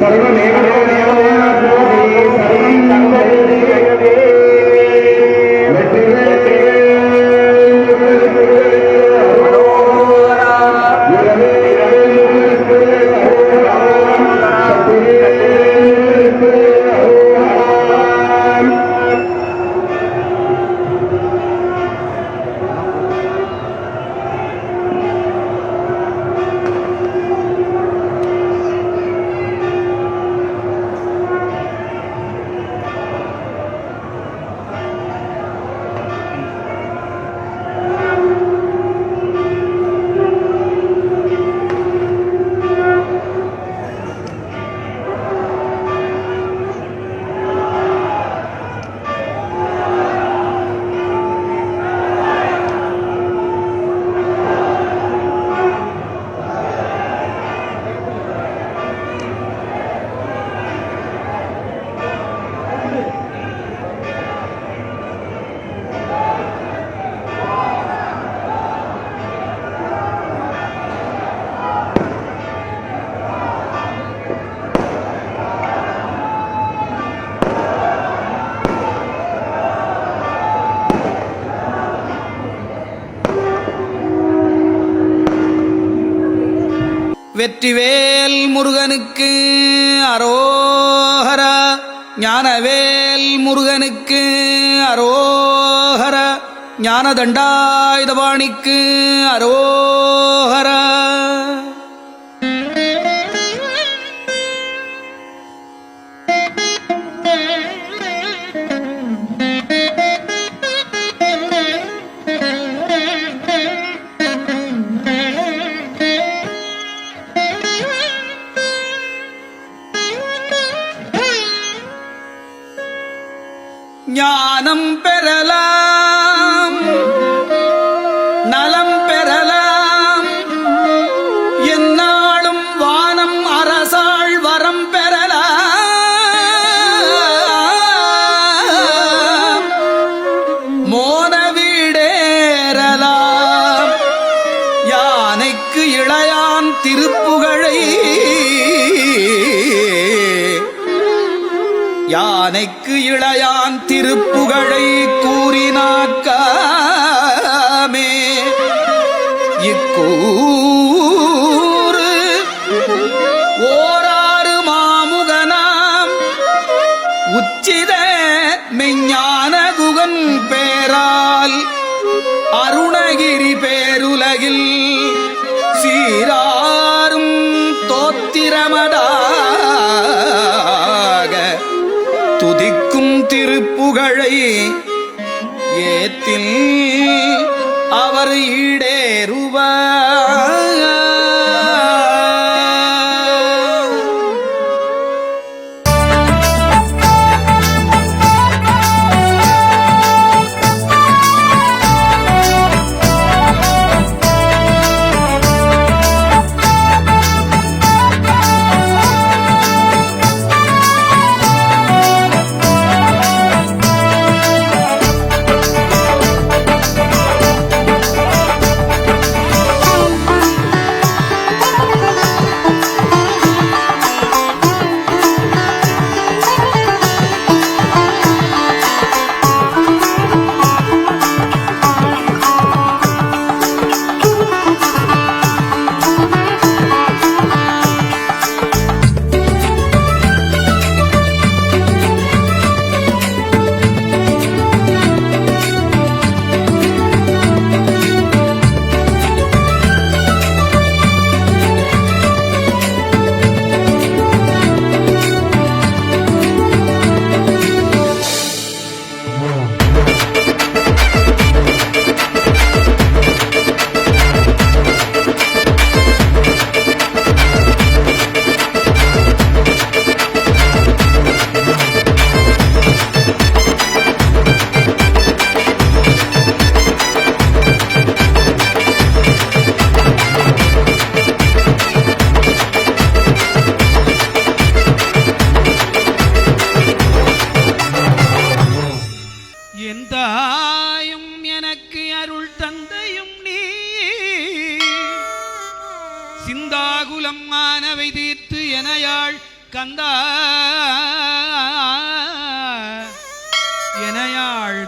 సర్వమేవ దేవదేవ సర్వం జగదేవ வெற்றிவேல் முருகனுக்கு அரோஹரா ஞானவேல் முருகனுக்கு அரோஹரா ஞானதண்டாயுதபாணிக்கு அரோஹரா. யானைக்கு இளையான் திருப்புகழை கூறினாக்காமே. இக்கூறு ஓராறு மாமுகனாம் உச்சித மெஞ்ஞான புகழை ஏத்தில் அவர் ஈடேறு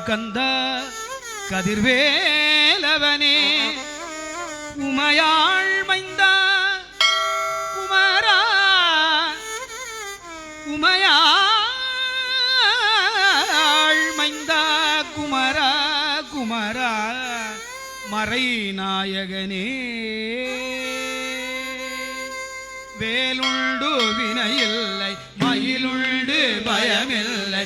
கந்தா கதிர்வேலவனே உமையாள் மைந்தா குமரா உமையாள் மைந்தா குமரா குமரா மறை நாயகனே. வேலுண்டு வினையில்லை மயிலுண்டு பயமில்லை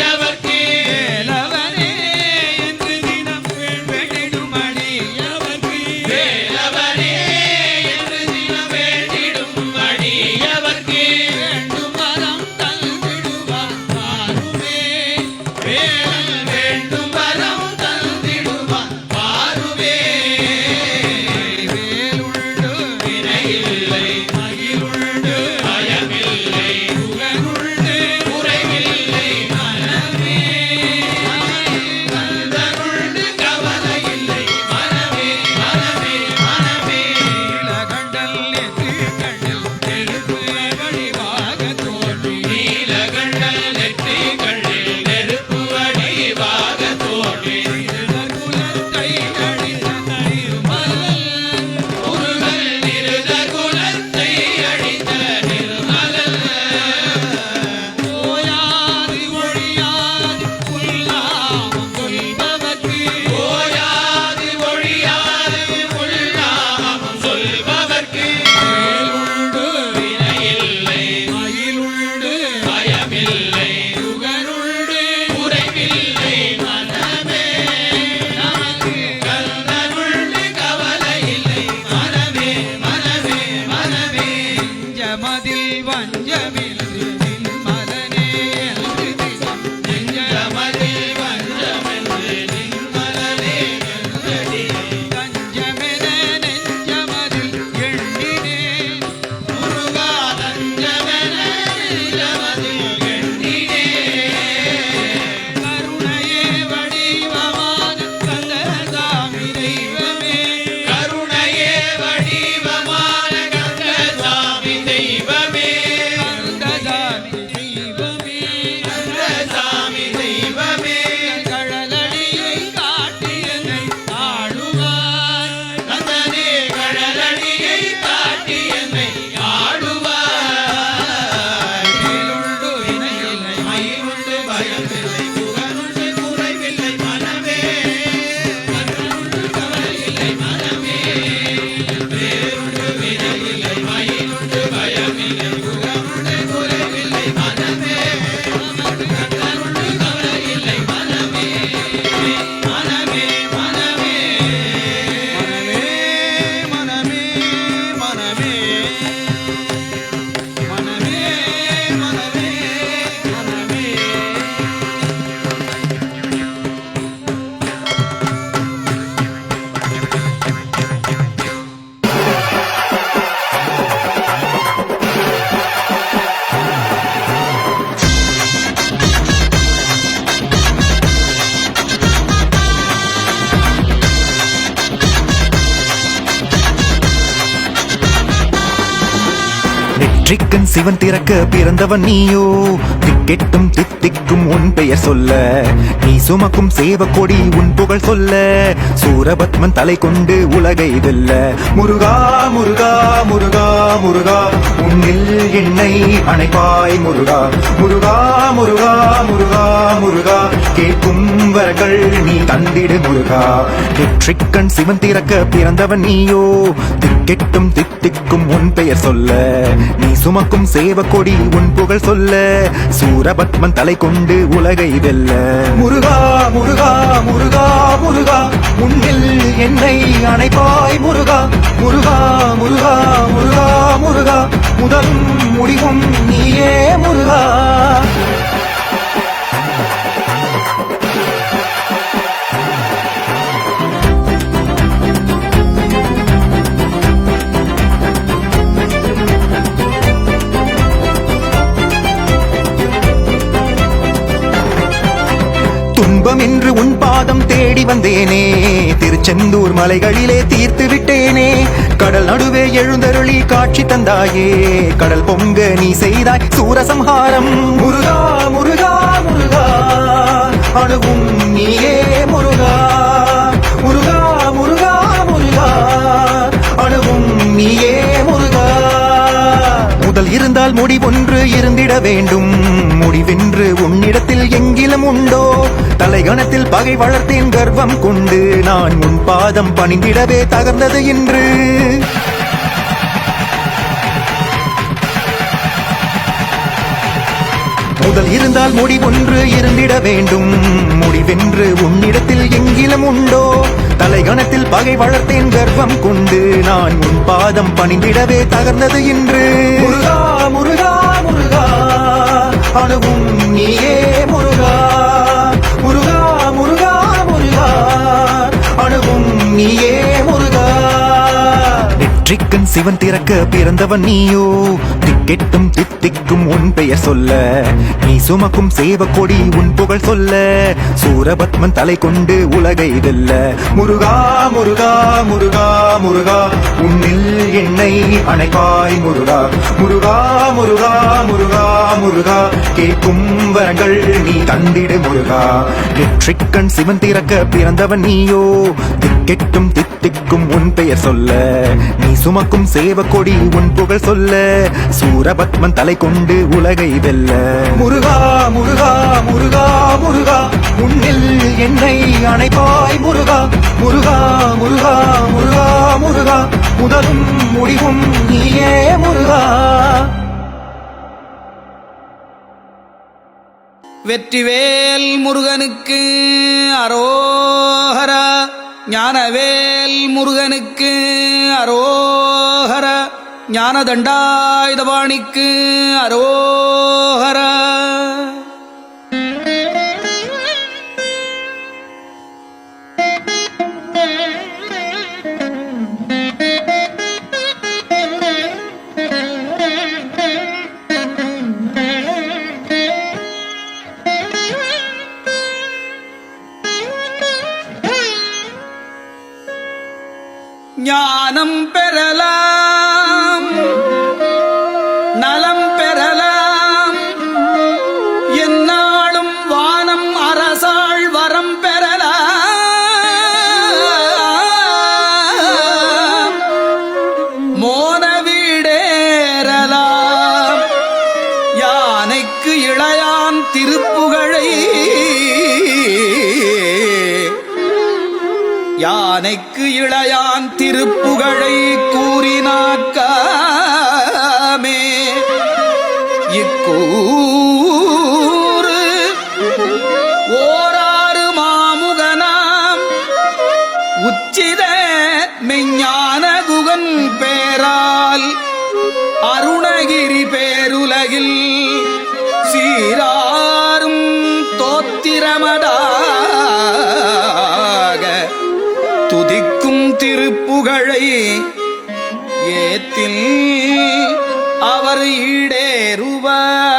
பெரியவர் சிவன் திறக்க பிறந்தவன் நீயோ? திக்கெட்டும் தித்திக்கும் உன் பெயர் சொல்ல. நீ சுமக்கும் சேவ கொடி உன் புகழ் சொல்ல. சூரபத்மன் தலை கொண்டு உலகை வெல்ல. முருகா முருகா முருகா முருகா உன்னில் எண்ணெய் அணைப்பாய் முருகா. முருகா முருகா முருகா முருகா கேட்கும் வரங்கள் நீ தந்திடு முருகா. நெற்றிக்கண் சிவன் திறக்க பிறந்தவன் நீயோ. திக்கெட்டும் தித்திக்கும் உன் பெயர் சொல்ல. நீ சுமக்கும் சேவக்கொடி உன் புகழ் சொல்ல. சூரபத்மன் தலை கொண்டு உலகை வெல்ல. முருகா முருகா முருகா முருகா. முன்னில் என்னை அணைப்பாய் முருகா. முருகா முருகா முருகா முருகா. முதலும் முடிவும் நீயே முருகா. பாதம் தேடி வந்தேனே. திருச்செந்தூர் மலைகளிலே தீர்த்து விட்டேனே. கடல் நடுவே எழுந்தருளி காட்சி தந்தாயே. கடல் பொங்க நீ செய்தாய் சூரசம்ஹாரம். முருகா முருகா முருகா. அணுகும் நீயே முருகா. முருகா முருகா முருகா. அணுகும் நீயே முருகா. முதல் இருந்தால் முடிவொன்று இருந்திட வேண்டும். முடிவென்று உன்னிடத்தில் எங்கிலும் உண்டோ? தலைகணத்தில் பகை வளர்த்தேன் கர்வம் கொண்டு நான் உன் பாதம் பணிந்திடவே தகர்ந்தது என்று முதல் இருந்தால் முடிவொன்று இருந்திட வேண்டும். முடிவென்று உன்னிடத்தில் எங்கிலும் உண்டோ? தலைகணத்தில் பகை வளர்த்தேன் கர்வம் கொண்டு நான் உன் பாதம் பணிந்திடவே தகர்ந்தது என்று முருகா முருகா முருகா அணுவும் நீயே முருகா. முருகா முருகா முருகா அணுவும் நீயே முருகா. நெற்றிக்கண் சிவன் திறக்க பிறந்தவன் நீயோ திக்கெட்டும் திக்கும் உன் பெயர் சொல்ல. நீ சுமக்கும் சேவக்கொடி உன் புகழ் சொல்ல. சூரபத்மன் தலை கொண்டு உலகை வெல்ல. முருகா முருகா முருகா முருகா உன்னில் என்னை அணைப்பாய் முருகா. முருகா முருகா முருகா முருகா கேட்கும் வரங்கள் நீ தந்திடு முருகா. நெற்றிக்கண் சிவன் திறக்க பிறந்தவன் நீயோ கெட்டும் தித்திக்கும் உன் பெயர் சொல்ல. நீ சுமக்கும் சேவக்கொடி உன் புகழ் சொல்ல. சூரபத்மன் தலை கொண்டு உலகை வெல்ல. முருகா முருகா முருகா முருகா உன்னில் என்னை அணைப்பாய் முருகா. முருகா முருகா முருகா முருகா முதலும் முடிவும் நீயே முருகா. வெற்றிவேல் முருகனுக்கு அரோஹரா. ஞானவேல் முருகனுக்கு அரோஹர ஞானதண்டாயுதபாணிக்கு அரோஹரா இக்கூறு. ஓராறு மாமுகனாம். உச்சித மெஞ்ஞான குகன் பேரால் அருணகிரி பேருலகில் சீராரும் தோத்திரமதாக. துதிக்கும் திருப்புகழை ஏத்தில் அவர் ஈடேறுவார்.